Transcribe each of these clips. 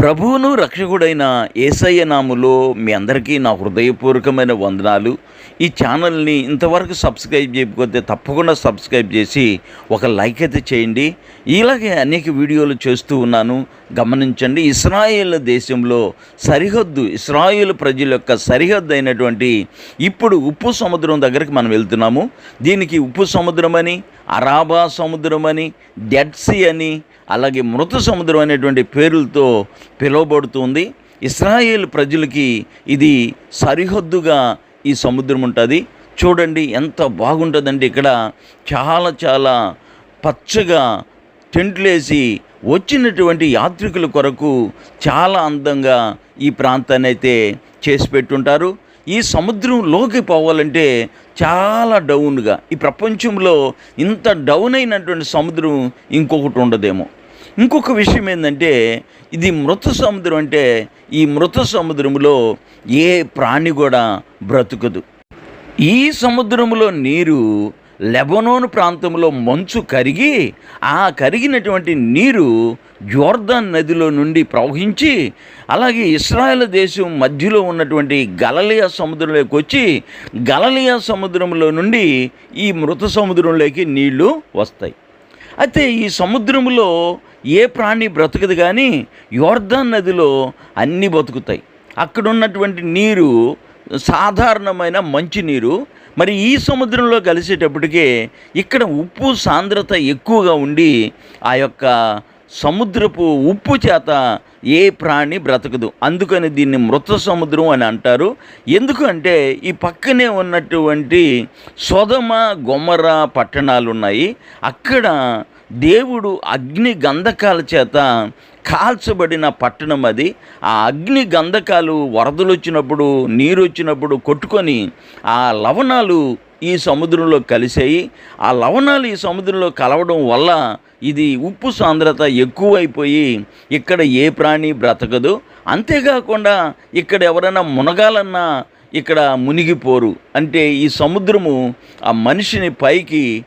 ప్రభువును రక్షకుడైన ఏసయ్య నాములో మీ అందరికీ నా హృదయపూర్వకమైన వందనాలు. ఈ ఛానల్ని ఇంతవరకు సబ్స్క్రైబ్ చేయకపోతే తప్పకుండా సబ్స్క్రైబ్ చేసి ఒక లైక్ అయితే చేయండి. ఇలాగే అనేక వీడియోలు చేస్తూ ఉన్నాను. గమనించండి ఇస్రాయేల్ దేశంలో సరిహద్దు ఇస్రాయేల్ ప్రజల యొక్క సరిహద్దు అయినటువంటి ఇప్పుడు ఉప్పు సముద్రం దగ్గరికి మనం వెళ్తున్నాము. దీనికి ఉప్పు సముద్రం అని అరాబా సముద్రం అని డెడ్ సీ అని అలాగే మృత సముద్రం అనేటువంటి పేర్లతో పిలువబడుతుంది. ఇస్రాయేల్ ప్రజలకి ఇది సరిహద్దుగా ఈ సముద్రం ఉంటుంది. చూడండి ఎంత బాగుంటుందండి ఇక్కడ చాలా చాలా పచ్చగా టెంట్లేసి వచ్చినటువంటి యాత్రికుల కొరకు చాలా అందంగా ఈ ప్రాంతాన్ని అయితే చేసి పెట్టుంటారు. ఈ సముద్రంలోకి పోవాలంటే చాలా డౌన్గా ఈ ప్రపంచంలో ఇంత డౌన్ అయినటువంటి సముద్రం ఇంకొకటి ఉండదేమో. ఇంకొక విషయం ఏంటంటే ఇది మృత సముద్రం అంటే ఈ మృత సముద్రంలో ఏ ప్రాణి కూడా బ్రతుకదు. ఈ సముద్రంలో నీరు లెబనోన్ ప్రాంతంలో మంచు కరిగి ఆ కరిగినటువంటి నీరు జోర్దాన్ నదిలో నుండి ప్రవహించి అలాగే ఇస్రాయల్ దేశం మధ్యలో ఉన్నటువంటి గలలియా సముద్రంలోకి వచ్చి గలలియా సముద్రంలో నుండి ఈ మృత సముద్రంలోకి నీళ్ళు వస్తాయి. అయితే ఈ సముద్రంలో ఏ ప్రాణి బ్రతకదు కానీ యోర్ధన్ నదిలో అన్నీ బతుకుతాయి. అక్కడ ఉన్నటువంటి నీరు సాధారణమైన మంచినీరు మరి ఈ సముద్రంలో కలిసేటప్పటికే ఇక్కడ ఉప్పు సాంద్రత ఎక్కువగా ఉండి ఆ యొక్క సముద్రపు ఉప్పు చేత ఏ ప్రాణి బ్రతకదు. అందుకని దీన్ని మృత సముద్రం అని అంటారు. ఎందుకంటే ఈ పక్కనే ఉన్నటువంటి సొదమ గొమర పట్టణాలు ఉన్నాయి అక్కడ దేవుడు అగ్ని గంధకాల చేత కాల్చబడిన పట్టణం అది. ఆ అగ్ని గంధకాలు వరదలు వచ్చినప్పుడు నీరు వచ్చినప్పుడు కొట్టుకొని ఆ లవణాలు ఈ సముద్రంలో కలిసాయి ఆ లవణాలు ఈ సముద్రంలో కలవడం వల్ల ఇది ఉప్పు సాంద్రత ఎక్కువైపోయి ఇక్కడ ఏ ప్రాణి బ్రతకదు. అంతేకాకుండా ఇక్కడ ఎవరైనా మునగాలన్నా ఇక్కడ మునిగిపోరు. అంటే ఈ సముద్రము ఆ మనిషిని పైకి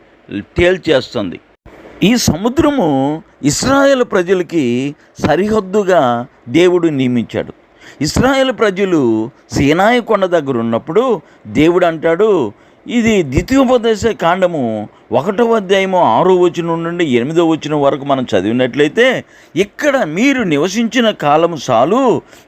తేల్చేస్తుంది. ఈ సముద్రము ఇస్రాయేల్ ప్రజలకి సరిహద్దుగా దేవుడు నియమించాడు. ఇస్రాయేల్ ప్రజలు సీనాయి కొండ దగ్గర ఉన్నప్పుడు దేవుడు అంటాడు ఇది ద్వితీయోపదేశ కాండము ఒకటో అధ్యాయము ఆరో వచనం నుండి ఎనిమిదో వచనం వరకు మనం చదివినట్లయితే ఇక్కడ మీరు నివసించిన కాలము చాలు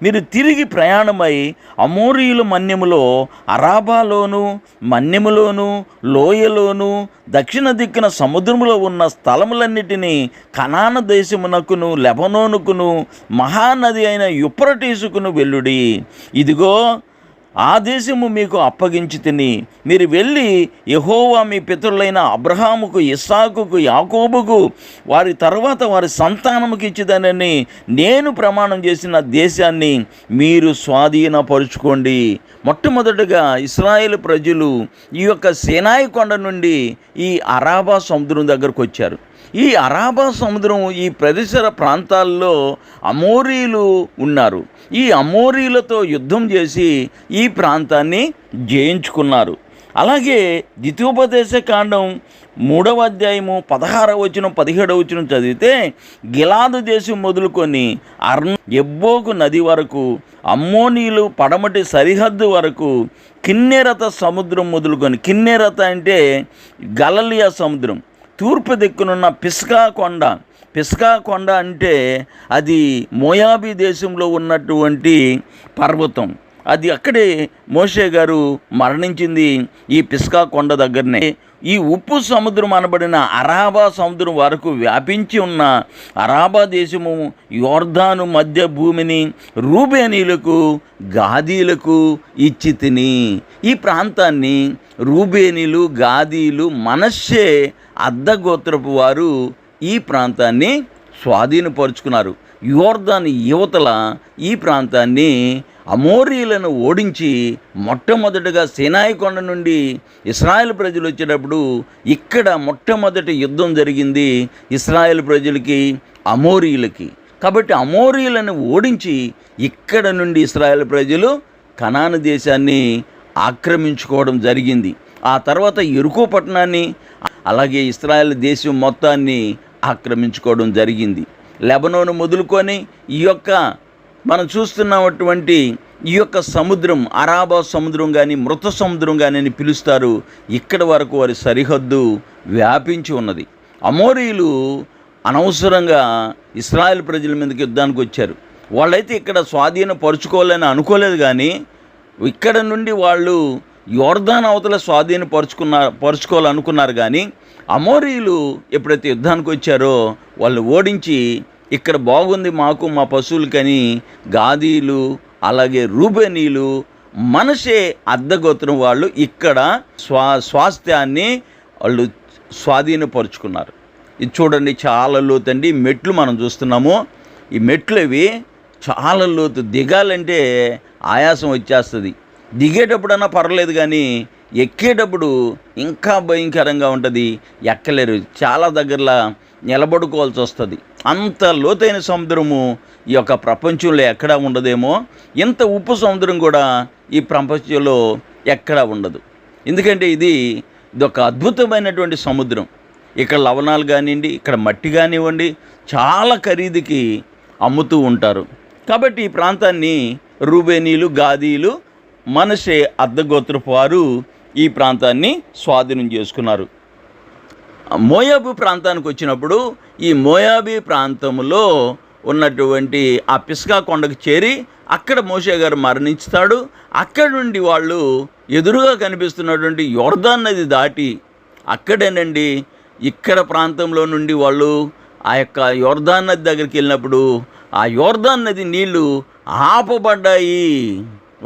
మీరు తిరిగి ప్రయాణమై అమోరియుల మన్యములో అరాబాలోను మన్యములోను లోయలోను దక్షిణ దిక్కున సముద్రములో ఉన్న స్థలములన్నిటినీ కనాన దేశమునకును లెబనోనుకును మహానది అయిన యుప్రటీసుకును వెల్లుడి ఇదిగో ఆ దేశము మీకు అప్పగించి తిని మీరు వెళ్ళి యహోవా మీ పితరులైన అబ్రహాముకు ఇస్సాకుకు యాకోబుకు వారి తర్వాత వారి సంతానముకి ఇచ్చిదనని నేను ప్రమాణం చేసిన దేశాన్ని మీరు స్వాధీనపరుచుకోండి. మొట్టమొదటగా ఇస్రాయేల్ ప్రజలు ఈ యొక్క సేనాయి కొండ నుండి ఈ అరాబా సముద్రం దగ్గరకు వచ్చారు. ఈ అరాబా సముద్రం ఈ పరిసర ప్రాంతాల్లో అమోరీలు ఉన్నారు. ఈ అమోరీలతో యుద్ధం చేసి ఈ ప్రాంతాన్ని జయించుకున్నారు. అలాగే ద్వితీయోపదేశ కాండం మూడవ అధ్యాయము పదహారవ వచనం పదిహేడవ వచనం చదివితే గిలాదు దేశం మొదలుకొని అర్ణ ఎబ్బోకు నది వరకు అమ్మోనీలు పడమటి సరిహద్దు వరకు కిన్నెరత సముద్రం మొదలుకొని కిన్నెరత అంటే గలలియా సముద్రం. తూర్పు దిక్కునున్న పిస్కా కొండ. పిస్కా కొండ అంటే అది మోయాబీ దేశంలో ఉన్నటువంటి పర్వతం. అది అక్కడే మోషే గారు మరణించింది ఈ పిస్కా కొండ దగ్గరనే. ఈ ఉప్పు సముద్రం అనబడిన అరాబా సముద్రం వరకు వ్యాపించి ఉన్న అరాబా దేశము యోర్ధాను మధ్య భూమిని రూబేనీలకు గాదీలకు ఇచ్చి తిని ఈ ప్రాంతాన్ని రూబేనీలు గాదీలు మనస్సే అద్దగోత్రపు వారు ఈ ప్రాంతాన్ని స్వాధీనపరుచుకున్నారు. యోర్దాన్ యువతల ఈ ప్రాంతాన్ని అమోరీలను ఓడించి మొట్టమొదటిగా సినాయి కొండ నుండి ఇస్రాయేల్ ప్రజలు వచ్చేటప్పుడు ఇక్కడ మొట్టమొదటి యుద్ధం జరిగింది ఇస్రాయేల్ ప్రజలకి అమోరీలకి కాబట్టి అమోరీలను ఓడించి ఇక్కడ నుండి ఇస్రాయేల్ ప్రజలు కనాను దేశాన్ని ఆక్రమించుకోవడం జరిగింది. ఆ తర్వాత ఎరుకో పట్టణాన్ని అలాగే ఇస్రాయేల్ దేశం మొత్తాన్ని ఆక్రమించుకోవడం జరిగింది. లెబనోను మొదలుకొని ఈ యొక్క మనం చూస్తున్నటువంటి ఈ యొక్క సముద్రం అరాబా సముద్రం కానీ మృత సముద్రం కానీ అని పిలుస్తారు. ఇక్కడ వరకు వారి సరిహద్దు వ్యాపించి ఉన్నది. అమోరీలు అనవసరంగా ఇస్రాయల్ ప్రజల మీదకి యుద్ధానికి వచ్చారు. వాళ్ళైతే ఇక్కడ స్వాధీనపరుచుకోవాలని అనుకోలేదు కానీ ఇక్కడ నుండి వాళ్ళు యోర్ధాన్ అవతల స్వాధీనపరుచుకున్న పరుచుకోవాలనుకున్నారు కానీ అమోరీలు ఎప్పుడైతే యుద్ధానికి వచ్చారో వాళ్ళు ఓడించి ఇక్కడ బాగుంది మాకు మా పశువులకని గాదీలు అలాగే రూబెనీలు మనసే అద్దగోత్రం వాళ్ళు ఇక్కడ స్వా స్వాస్థ్యాన్ని వాళ్ళు స్వాధీనపరుచుకున్నారు. ఇది చూడండి చాలా లోతండి మెట్లు మనం చూస్తున్నాము. ఈ మెట్లు ఇవి చాలా లోతు. దిగాలంటే ఆయాసం వచ్చేస్తుంది. దిగేటప్పుడన్నా పర్లేదు కానీ ఎక్కేటప్పుడు ఇంకా భయంకరంగా ఉంటుంది. ఎక్కలేరు. చాలా దగ్గరలో నిలబడుకోవాల్సి వస్తుంది. అంత లోతైన సముద్రము ఈ యొక్క ప్రపంచంలో ఎక్కడా ఉండదేమో ఇంత ఉప్పు సముద్రం కూడా ఈ ప్రపంచంలో ఎక్కడా ఉండదు. ఎందుకంటే ఇది ఇది ఒక అద్భుతమైనటువంటి సముద్రం. ఇక్కడ లవణాలు కానివ్వండి ఇక్కడ మట్టి కానివ్వండి చాలా ఖరీదుకి అమ్ముతూ ఉంటారు. కాబట్టి ఈ ప్రాంతాన్ని రూబేనీలు గాదీలు మనసే అర్ధగోత్రపు వారు ఈ ప్రాంతాన్ని స్వాధీనం చేసుకున్నారు. మోయాబు ప్రాంతానికి వచ్చినప్పుడు ఈ మోయాబీ ప్రాంతంలో ఉన్నటువంటి ఆ పిస్కా కొండకు చేరి అక్కడ మోషే గారు మరణించుతాడు. అక్కడ నుండి వాళ్ళు ఎదురుగా కనిపిస్తున్నటువంటి యోర్దాన్ నది దాటి అక్కడేనండి ఇక్కడ ప్రాంతంలో నుండి వాళ్ళు ఆ యొక్క యోర్దాన్ నది దగ్గరికి వెళ్ళినప్పుడు ఆ యోర్దాన్ నది నీళ్ళు ఆపబడ్డాయి.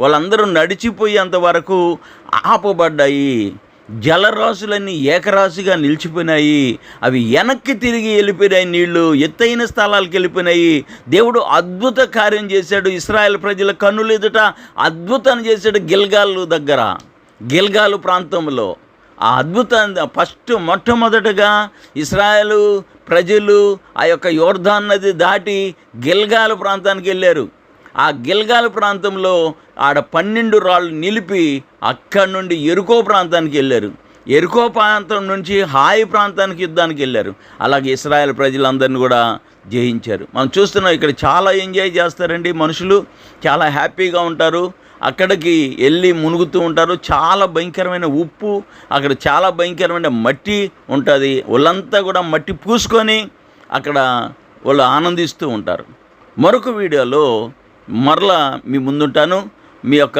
వాళ్ళందరూ నడిచిపోయేంత వరకు ఆపబడ్డాయి. జలరాశులన్నీ ఏకరాశిగా నిలిచిపోయినాయి. అవి వెనక్కి తిరిగి వెళ్ళిపోయినాయి. నీళ్ళు ఎత్తైన స్థలాలకు వెళ్ళిపోయినాయి. దేవుడు అద్భుత కార్యం చేశాడు. ఇస్రాయల్ ప్రజల కన్నులు ఎదుట అద్భుతాన్ని చేశాడు గిల్గాలు దగ్గర గిల్గాలు ప్రాంతంలో. ఆ అద్భుతాన్ని ఫస్ట్ మొట్టమొదటగా ఇస్రాయలు ప్రజలు ఆ యొక్క యోర్ధాన్ నది దాటి గిల్గాలు ప్రాంతానికి వెళ్ళారు. ఆ గిల్గాల్ ప్రాంతంలో ఆడ పన్నెండు రాళ్ళు నిలిపి అక్కడి నుండి ఎరుకో ప్రాంతానికి వెళ్ళారు. ఎరుకో ప్రాంతం నుంచి హాయి ప్రాంతానికి యుద్ధానికి వెళ్ళారు. అలాగే ఇస్రాయల్ ప్రజలందరినీ కూడా జయించారు. మనం చూస్తున్నాం ఇక్కడ చాలా ఎంజాయ్ చేస్తారండి మనుషులు. చాలా హ్యాపీగా ఉంటారు. అక్కడికి వెళ్ళి మునుగుతూ ఉంటారు. చాలా భయంకరమైన ఉప్పు అక్కడ చాలా భయంకరమైన మట్టి ఉంటుంది. వాళ్ళంతా కూడా మట్టి పూసుకొని అక్కడ వాళ్ళు ఆనందిస్తూ ఉంటారు. మరొక వీడియోలో మరలా మీ ముందుంటాను. మీ యొక్క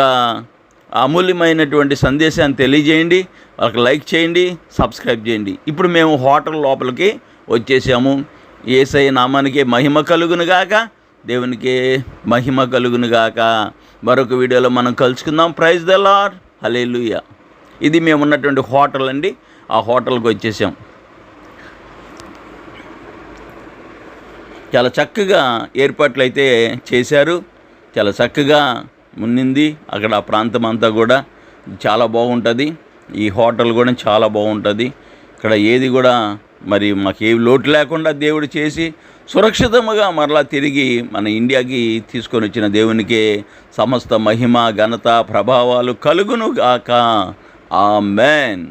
అమూల్యమైనటువంటి సందేశాన్ని తెలియజేయండి. వాళ్ళకి లైక్ చేయండి సబ్స్క్రైబ్ చేయండి. ఇప్పుడు మేము హోటల్ లోపలికి వచ్చేసాము. ఏసై నామానికి మహిమ కలుగునుగాక దేవునికి మహిమ కలుగునుగాక మరొక వీడియోలో మనం కలుసుకుందాం. ప్రైజ్ ద లార్ ఇది మేము ఉన్నటువంటి హోటల్ అండి. ఆ హోటల్కి వచ్చేసాం. చాలా చక్కగా ఏర్పాట్లు అయితే చేశారు. చాలా చక్కగా ఉన్నింది అక్కడ ఆ ప్రాంతం అంతా కూడా చాలా బాగుంటుంది. ఈ హోటల్ కూడా చాలా బాగుంటుంది. ఇక్కడ ఏది కూడా మరి మాకు ఏ లోటు లేకుండా దేవుడు చేసి సురక్షితముగా మరలా తిరిగి మన ఇండియాకి తీసుకొని వచ్చిన దేవునికే సమస్త మహిమ ఘనత ప్రభావాలు కలుగును గాక ఆ మ్యాన్